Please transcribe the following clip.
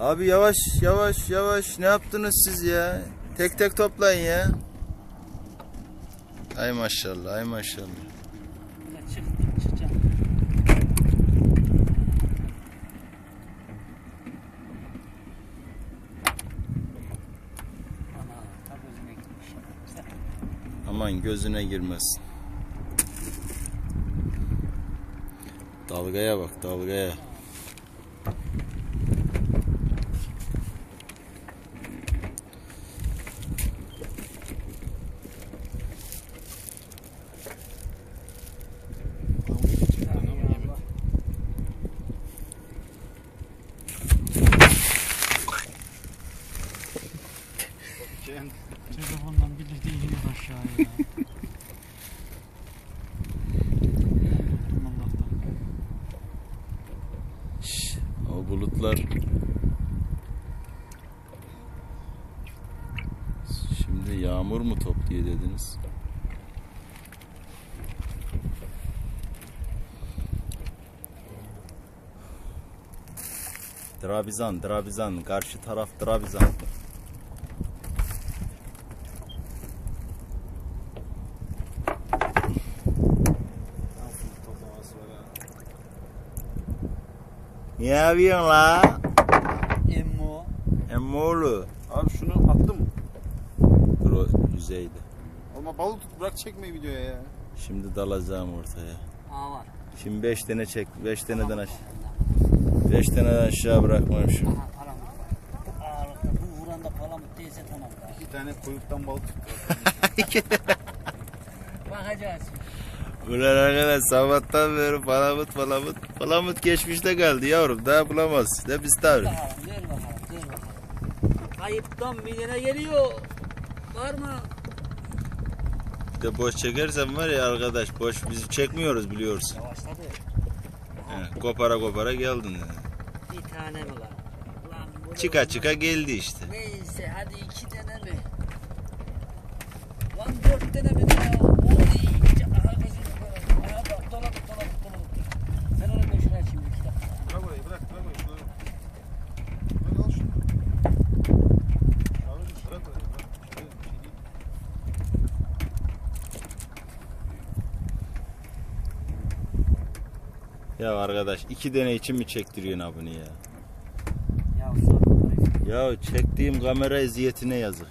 Abi yavaş yavaş yavaş ne yaptınız siz ya? Tek tek toplayın ya. Ay maşallah ay maşallah. Çık. Sen- Aman gözüne girmesin. Dalgaya bak dalgaya. Telefondan bir de iniyor aşağıya. Şş, o bulutlar. Şimdi yağmur mu topluyor dediniz? Trabzan, Trabzan, karşı taraf Trabzan. Ne yapıyorsun la? Emmo. Emmoğlu. Abi şunu attım. Dur o yüzeyde. Ama balık tut bırak çekmeyi videoya ya. Şimdi dalacağım ortaya. Aa var. Şimdi 5 tane çek, 5 taneden aşağı. 5 taneden aşağı bırakmam şimdi. Aha palamut. Bu ağırlıkta bu vuranda palamut değilse tamam. da. İki tane koyuktan balık tut. Bakacağız. Ulan arkadaş sabahtan beri palamut palamut. Palamut geçmişte kaldı yavrum daha bulamaz. Ne biz bakalım. Kayıptan tane geliyor. Var mı? De boş çekersen var ya arkadaş boş biz çekmiyoruz biliyorsun. Yavaşladı. He, kopara kopara geldin. yani. Bir tane mi bu da Çıka çıka geldi işte. Neyse hadi iki tane mi? Lan dört tane mi ya? Oy iyice aha gözünü koyalım. Aha bak dolabı dolabı dolabı. Ben onu ben şuraya açayım iki dakika. Bırak orayı bırak bırak orayı. Bırak, bırak al şunu. Abi bırak orayı bırak. Şöyle bir şey değil. Ya arkadaş iki tane için mi çektiriyorsun abini ya? Ya. Ya çektiğim kamera eziyetine yazık